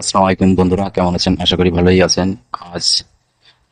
আসসালামু আলাইকুম বন্ধুরা, কেমন আছেন? আশা করি ভালোই আছেন। আজ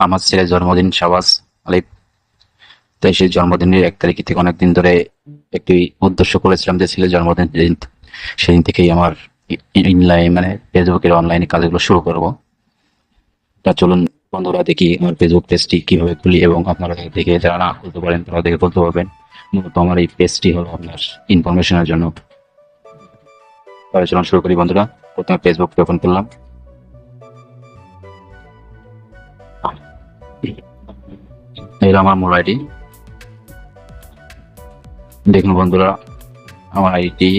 আমার ছেলের জন্মদিন শাবাস আলিফ। তাই সেই জন্মদিনের এক তারিখ থেকে অনেকদিন ধরে একটি উদ্দেশ্য করেছিলাম যে ছেলের জন্মদিন যেদিন, সেদিন থেকেই আমার ইনলাইন মানে ফেসবুকের অনলাইনে কাজগুলো শুরু করব। তা চলুন বন্ধুরা, দেখি আমার ফেসবুক পেজটি কীভাবে খুলি এবং আপনারা দেখে যারা না খুলতে পারেন, তারা দেখে খুলতে পারবেন। মূলত আমার এই পেজটি হলো আপনার ইনফরমেশনের জন্য। তাহলে চলুন শুরু করি বন্ধুরা। প্রথমে ফেসবুক ওপেন করলাম এই আমার মূল আইডি। দেখুন বন্ধুরা, আমার আইডি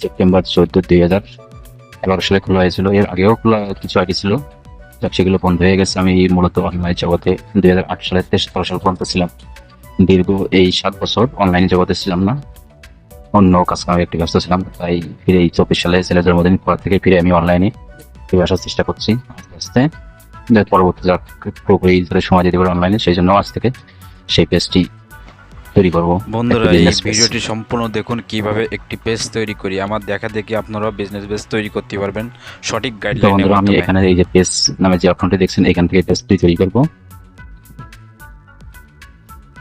সেপ্টেম্বর চোদ্দ দুই হাজার এগারো সালে খোলা হয়েছিল। এর আগেও খোলা কিছু আইডি ছিল সেগুলো বন্ধ হয়ে গেছে। আমি মূলত অনলাইন জগতে দুই হাজার আট সালে সতেরো সাল পর্যন্ত ছিলাম। দীর্ঘ এই সাত বছর অনলাইন জগতে ছিলাম না। অন্য কাজ কামে একটু ব্যস্ত ছিলাম তাই ফিরে এই চব্বিশ সালে ছেলের জন্মদিন পর থেকে ফিরে আমি অনলাইনে ফিরে আসার চেষ্টা করছি আস্তে আস্তে। পরবর্তী যাক পুরোপুরি ধরে সময় দিতে পারে অনলাইনে সেই জন্য আজ থেকে সেই পেজটি তৈরি করব। বন্ধুরা এই ভিডিওটি সম্পূর্ণ দেখুন কীভাবে একটি পেজ তৈরি করি। আমার দেখা দেখি আপনারাও বিজনেস পেজ তৈরি করতে পারবেন। সঠিক বন্ধুরা আমি এখানে এই যে পেজ নামে যে অপশনটি দেখছেন এখান থেকে পেজটি তৈরি করব।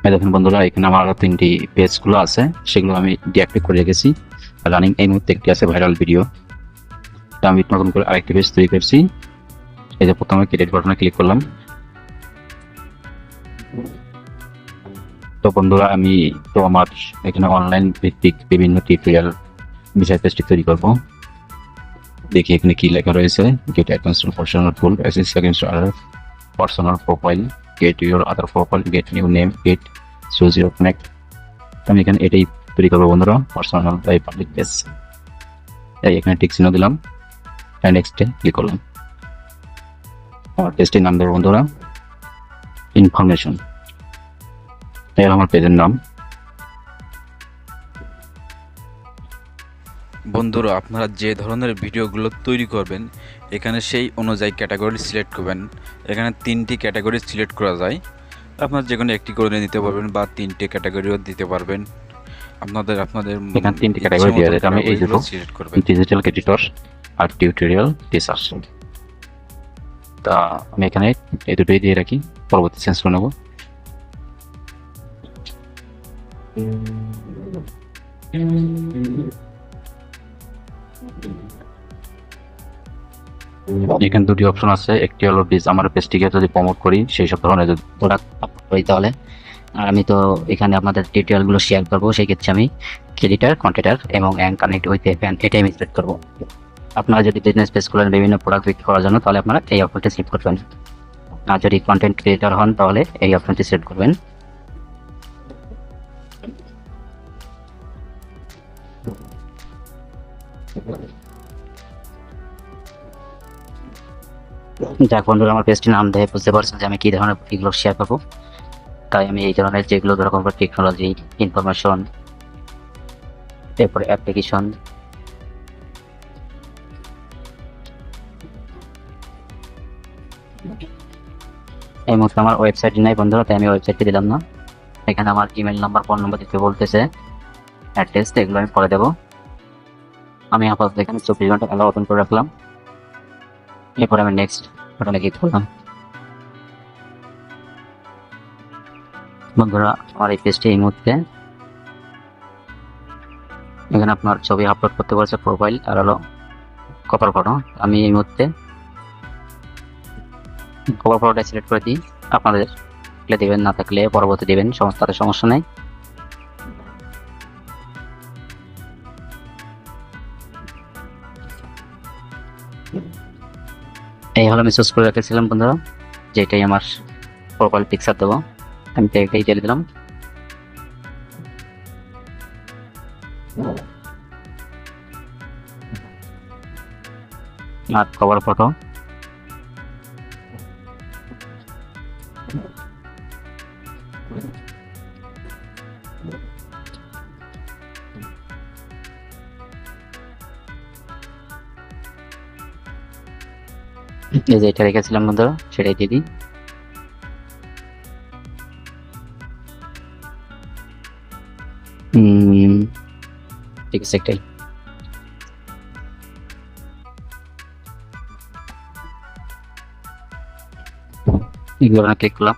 এই বন্ধুরা, এখানে আমার আরও তিনটি পেজগুলো আছে, সেগুলো আমি ডিঅ্যাক্টিভ করে রেখেছি। রানিং এই মুহূর্তে একটি আছে ভাইরাল ভিডিও তা আমি নতুন করে আরেকটি পেজ তৈরি করছি। এই যে প্রথমে ক্রেডিট বাটনে ক্লিক করলাম। তো বন্ধুরা, আমি তো আমার এখানে অনলাইন ভিত্তিক বিভিন্ন টিউটোরিয়াল বিষয় পেজটি তৈরি করব। দেখি এখানে কি লেখা রয়েছে। Get accounts personal full access against other personal profile get your other profile get new name, get choose your connect. আমি এখানে এটাই তৈরি করব বন্ধুরা পার্সোনাল বাই পাবলিক পেজ তাই এখানে টিক চিহ্ন দিলাম নেক্সটে ক্লিক করলাম। আমার পেজটির নাম দেবো বন্ধুরা ইনফরমেশন হলো আমার পেজের নাম। বন্ধুরা, আপনারা যে ধরনের ভিডিওগুলো তৈরি করবেন এখানে সেই অনুযায়ী ক্যাটাগরি সিলেক্ট করবেন। এখানে তিনটি ক্যাটাগরি সিলেক্ট করা যায়। আপনার যে কোনো একটি করে নিতে পারবেন বা তিনটে ক্যাটাগরিও দিতে পারবেন। আপনাদের আপনাদের এখানে তিনটি ক্যাটাগরি দেওয়া যায়। আমি এই দুটো সিলেক্ট করবেন। ডিজিটাল এডিটর আর টিউটোরিয়াল টিচার তা আমি এখানে এই দুটোই দিয়ে রাখি। পরবর্তী চেঞ্জ করে নেব। এখানে দুটি অপশন আছে। একটি হলো বিজ আমার পেজটিকে যদি প্রমোট করি, সেই সব ধরনের যদি প্রোডাক্ট আপলোড করি তাহলে। আর আমি তো এখানে আপনাদের টিউটোরিয়ালগুলো শেয়ার করব, সেই ক্ষেত্রে আমি ক্রেডিটার কন্টেটার এবং অ্যাঙ্ক কানেক্ট উইথ ফ্যান এটাই আমি সিলেক্ট করব। আপনারা যদি বিজনেস পেজ করেন বিভিন্ন প্রোডাক্ট বিক্রি করার জন্য, তাহলে আপনারা এই অপশনটি সিলেক্ট করবেন। আর যদি কন্টেন্ট ক্রিয়েটার হন, তাহলে এই অপশনটি সিলেক্ট করবেন। যাক বন্ধুরা, আমার পেজটির নাম দেখে বুঝতে পারছেন যে আমি কী ধরনের এগুলো শেয়ার করব। তাই আমি এই ধরনের যেগুলো ধরো টেকনোলজি ইনফরমেশন এরপরে অ্যাপ্লিকেশন এই মুহূর্তে আমার ওয়েবসাইট নাই বন্ধুরা, তাই আমি ওয়েবসাইটটি দিলাম না। এখানে আমার ইমেল নাম্বার ফোন নাম্বার দিতে বলতেছে। অ্যাড্রেস এগুলো আমি পরে দেবো। আমি আপাতত এখানে চব্বিশ ঘণ্টা আলাদা ওপেন করে রাখলাম। এরপর আমি নেক্সট বাটনে ক্লিক করলাম। বন্ধুরা, আমার এই পেজটি এই মুহূর্তে এখানে আপনার ছবি আপলোড করতে বলছে প্রোফাইল আর হলো কপার ফটো আমি এই মুহূর্তে কপার ফটোটা সিলেক্ট করে দিই। আপনাদের থাকলে দেবেন, না থাকলে পরবর্তী দেবেন তাতে সমস্যা নেই। এই হলো আমি চুজ করে রেখেছিলাম, বন্ধুরা। যেটাই আমার প্রোফাইল পিকচার দেবো, আমি এটাই জেলে দিলাম। আর কভার ফটো এই যে এটা রেখেছিলাম বন্ধুরা সেটাই দিয়ে দিই। ঠিক আছে একটাই। এগুলো ক্লিক করলাম।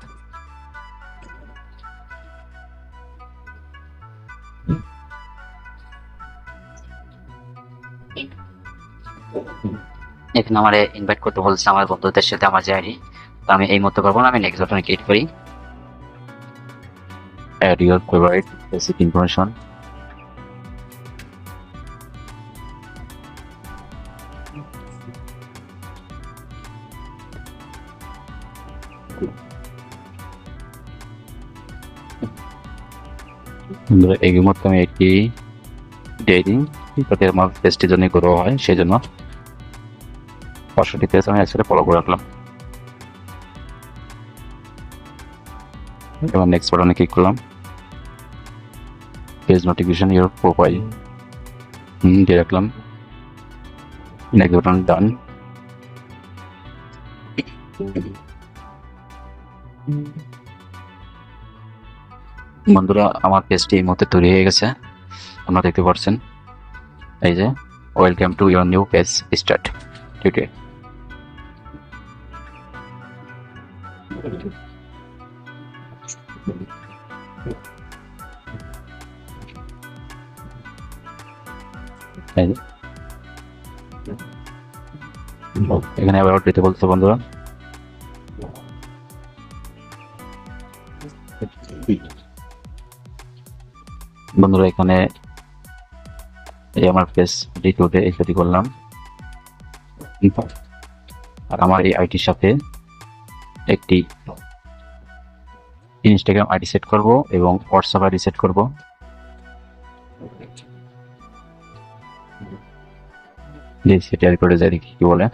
এখানে আমার ইনভাইট করতে বলছে আমার বন্ধুদের সাথে আমার যে তো আমি এই মতো করব না, আমি নেক্সট বাটনে ক্লিক করি। Your favorite basic information. বন্ধুরা, এই মুহূর্তে আমি একটি ডেইরি যাতে আমার পেজটি জন্য গ্রো হয় সেই জন্য পাঁচশোটি পেজ আমি একসাথে ফলো করে রাখলাম। এবার নেক্সট বাটনে ক্লিক করলাম। পেজ নোটিফিকেশন ইউর প্রোফাইল দিয়ে রাখলাম। নেক্সট বাটন ডান বন্ধুরা, আমার পেজটি এই মুহূর্তে তৈরি হয়ে গেছে। আপনারা দেখতে পাচ্ছেন। এই যে welcome to your new page start ঠিক আছে এখানে আবার দিতে বলছে বন্ধুরা। বন্ধুরা, এখানে এই আমার পেজ এই সেটি করলাম। আর আমার এই আইটির সাথে একটি ইনস্টাগ্রাম আইডি সেট করব এবং হোয়াটসঅ্যাপ আইডি সেট করব। যে সেটি আর করে যাই কি বলে।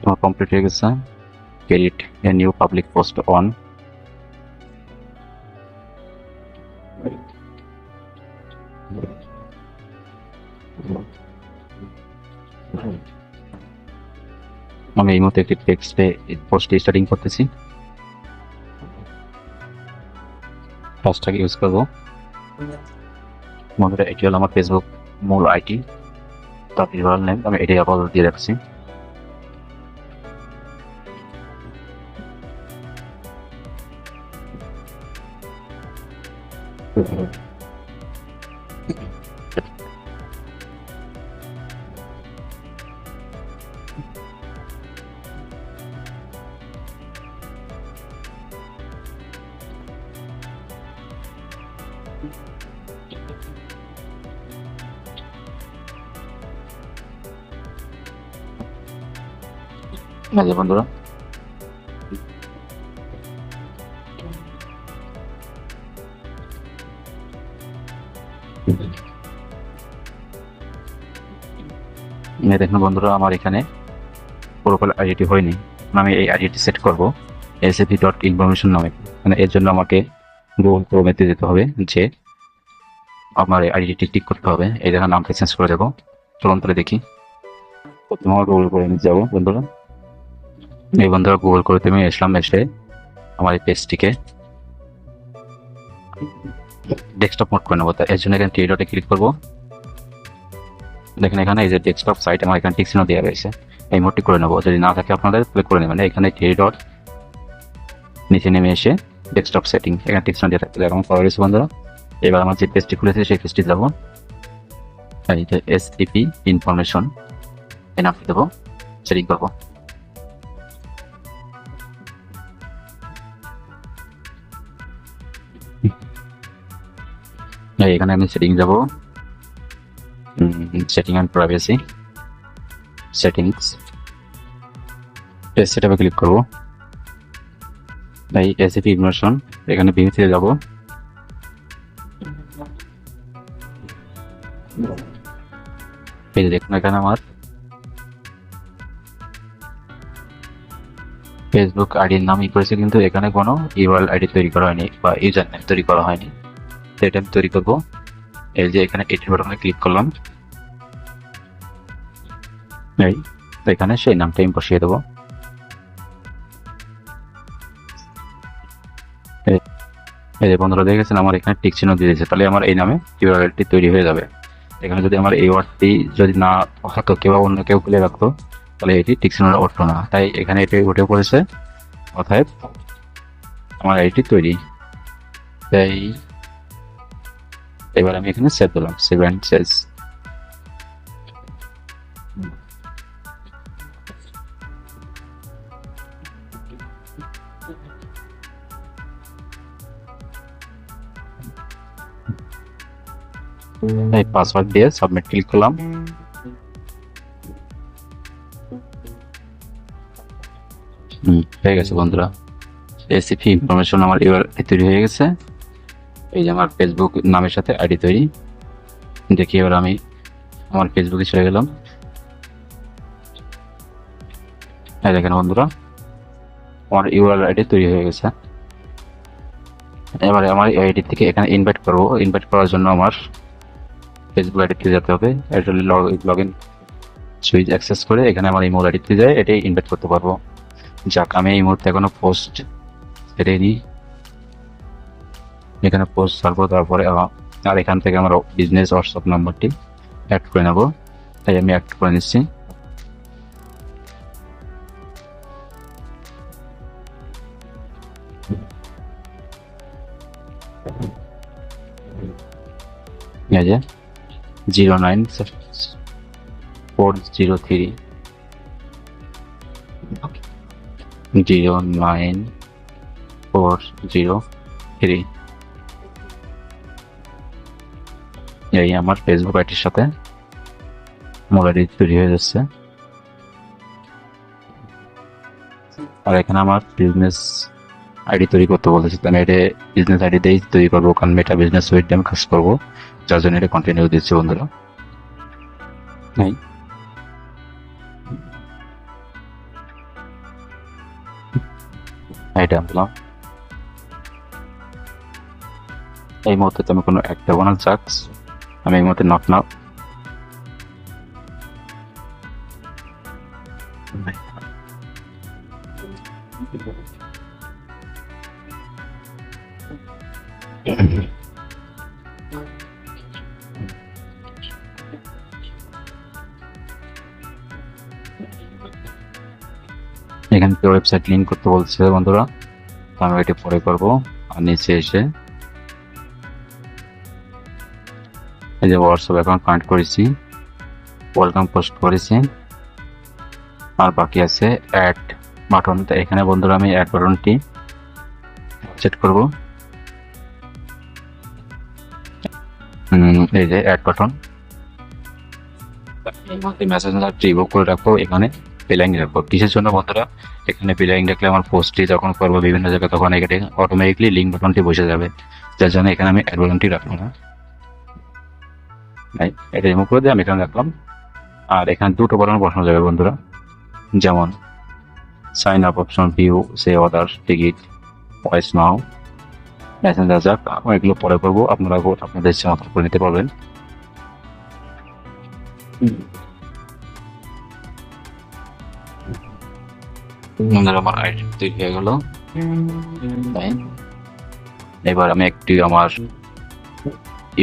তোমার কমপ্লিট হয়ে গেছে। Credit a new public post on আমি এই মুহূর্তে একটি টেক্সটে পোস্টে স্টার্টিং করতেছি। ফার্স্টটাকে ইউজ করব। বন্ধুরা এটি হলো আমার ফেসবুক মূল আইটি তার ইউআরএল নেম আমি এটাই আপাতত দিয়ে রাখছি। এই যে বন্ধুরা এই দেখুন বন্ধুরা, আমার এখানে প্রোফাইল আইডিটি হয়নি। আমি এই আইডিটি সেট করব এসএপি ডট ইনফরমেশন নামে। মানে এর জন্য আমাকে গুগল ক্রোমেতে যেতে হবে যে আমার এই আইডিটি টিক করতে হবে। এই দেখুন, নামটা চেঞ্জ করে দেবো। চলুন তাহলে দেখি। প্রথমে আমার গুগল করে নিয়ে যাব বন্ধুরা। এই বন্ধুরা গুগল করে তুমি এসলাম এসে আমার এই পেজটিকে ডেস্কটপ মোড করে নেব। এর জন্য এখানে টি ডটে ক্লিক করব। দেখেন এখানে এই যে ডেস্কটপ সাইট আমার এখানে টিক দেওয়া রয়েছে। এই মোডটি করে নেব। যদি না থাকে আপনাদের, তাহলে করে নেবেন। এখানে টি ডট নিচে নেমে এসে ডেস্কটপ সেটিং এখানে টিক চিহ্ন দিয়ে থাকতে এখন করা রয়েছে বন্ধুরা। এবার আমার যে পেজটি খুলেছে, সেই পেজটি যাব এই যে এস ইপি ইনফরমেশন নামটি দেবো। সেটিং করব। এখানে আমি সেটিং যাব setting and privacy settings page সেটআপে click করব। এই এসএপি ইনফরমেশন এখানে বিমিতে যাব। এই দেখুন এখানে আমার। ফেসবুক আইডির নাম ই করেছে, কিন্তু এখানে কোনো ইউআরএল আইডি তৈরি করা হয়নি বা ইউজার নেম তৈরি করা হয়নি। সেটা আমি তৈরি করব। এই যে এখানে এডিট বাটনে ক্লিক করলাম। এই, তো এখানে সেই নামটা আমি বসিয়ে দেবো। এই- বন্ধুরা দেখেছেন আমার এখানে টিক চিহ্ন দিয়ে দিয়েছে। তাহলে আমার এই নামে ইউআরএলটি তৈরি হয়ে যাবে? এখানে যদি আমার এই ওয়ার্ডটি যদি না হতো কেউ অন্য কেউ খুলে রাখতো, তাহলে এটি টিক চিহ্নটা উঠতো না। তাই এখানে এটি উঠে পড়েছে। অর্থাৎ আমার এটি তৈরি। তাই এবার আমি এখানে সেভ দিলাম সেভ সেভ এই পাসওয়ার্ড দিয়ে সাবমিট ক্লিক করলাম। হয়ে গেছে বন্ধুরা। এসিপি ইনফরমেশন আমার এবার তৈরি হয়ে গেছে। এই যে আমার ফেসবুক নামের সাথে আইডি তৈরি। দেখি এবার আমি আমার ফেসবুকে চলে গেলাম। এই দেখেন বন্ধুরা, আমার ইউআরএল আইডি তৈরি হয়ে গেছে। এবারে আমার আইডি থেকে এখানে ইনভাইট করব। ইনভাইট করার জন্য আমার ফেসবুক আইডি আইডিতে যেতে হবে। এটা লগ ইন সুইচ অ্যাক্সেস করে এখানে আমার ইমেল আইডিতে যায় এটাই ইনভাইট করতে পারব। যাক, আমি এই মুহূর্তে এখনও পোস্ট রেডি এখানে পোস্ট ছাড়বো তারপরে আর এখান থেকে আমার বিজনেস হোয়াটসঅ্যাপ নাম্বারটি অ্যাড করে নেব। তাই আমি অ্যাড করে নিচ্ছি। এই যে zero nine four zero three zero nine four zero three এই আমার ফেসবুক আইডির সাথে মোবাইল আইডি তৈরি হয়ে যাচ্ছে। আর এখানে আমার বিজনেস আইডি তৈরি করতে বলেছে। আমি এটা বিজনেস আইডি দিয়েই তৈরি করব কারণ এটা বিজনেস ওয়েট আমি কাজ করব। যার জন্য এটা কন্টিনিউ দিচ্ছি বন্ধুরা। নাই এটা আনলাম এই মুহূর্তে আমি কোনো দেবো না জাক্স আমি এই মুহূর্তে নক নাও এখান থেকে ওয়েবসাইট লিঙ্ক করতে বলছে বন্ধুরা। তো আমি এটি পরে করব। আর নিচে এসে এই যে হোয়াটসঅ্যাপ অ্যাকাউন্ট কানেক্ট করেছি ওয়েলকাম পোস্ট করেছি। আর বাকি আছে অ্যাড বাটন তো এখানে বন্ধুরা আমি অ্যাড বাটনটি সেট করব। এই যে অ্যাড বাটন মেসেঞ্জার রিভোভ করে রাখব। এখানে বেলাইং রাখব। কিসের জন্য বন্ধুরা, এখানে বেলাইং রাখলে আমার পোস্টটি যখন করব বিভিন্ন জায়গায়, তখন এখানে অটোমেটিকলি লিঙ্ক বাটনটি বসে যাবে। যার জন্য এখানে আমি অ্যাড বাটনটি রাখব না। এটা রিমুভ করে দিয়ে আমি এখানে রাখলাম। আর এখানে দুটো বাটন বসানো যাবে বন্ধুরা। যেমন সাইন আপ অপশন ভিউ সে অর্ডার টিকিট ভয়েস নাও মেসেঞ্জার যাক এগুলো পরে করব। আপনারা আপনাদের ইচ্ছে মতো করে নিতে পারবেন। আমার এবার আমি একটি আমার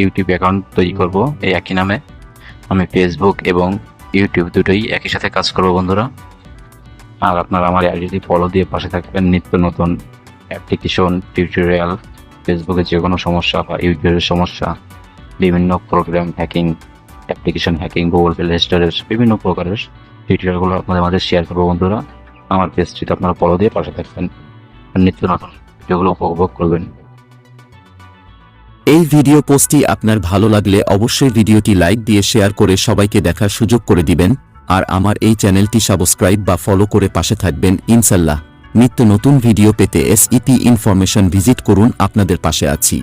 ইউটিউব অ্যাকাউন্ট তৈরি করব, এই একই নামে। আমি ফেসবুক এবং ইউটিউব দুটোই একই সাথে কাজ করব, বন্ধুরা। আর আপনারা আমার আইডিটি ফলো দিয়ে পাশে থাকবেন, নিত্য নতুন অ্যাপ্লিকেশন টিউটোরিয়াল ফেসবুকে যে কোনো সমস্যা বা ইউটিউবের সমস্যা, বিভিন্ন program hacking application hacking Google play স্টোরের বিভিন্ন প্রকারের টিউটোরিয়ালগুলো আপনাদের মাঝে শেয়ার করব, বন্ধুরা। আমার পেজটিতে আপনারা ফলো দিয়ে পাশে থাকবেন, নিত্য নতুন ভিডিওগুলো উপভোগ করবেন। এই ভিডিও পোস্টটি আপনার ভালো লাগলে অবশ্যই ভিডিওটি লাইক দিয়ে শেয়ার করে সবাইকে দেখার সুযোগ করে দিবেন, আর আমার এই চ্যানেলটি সাবস্ক্রাইব বা ফলো করে পাশে থাকবেন, ইনশাল্লাহ। নিত্য নতুন ভিডিও পেতে এসইপি ইনফরমেশন ভিজিট করুন, আপনাদের পাশে আছি।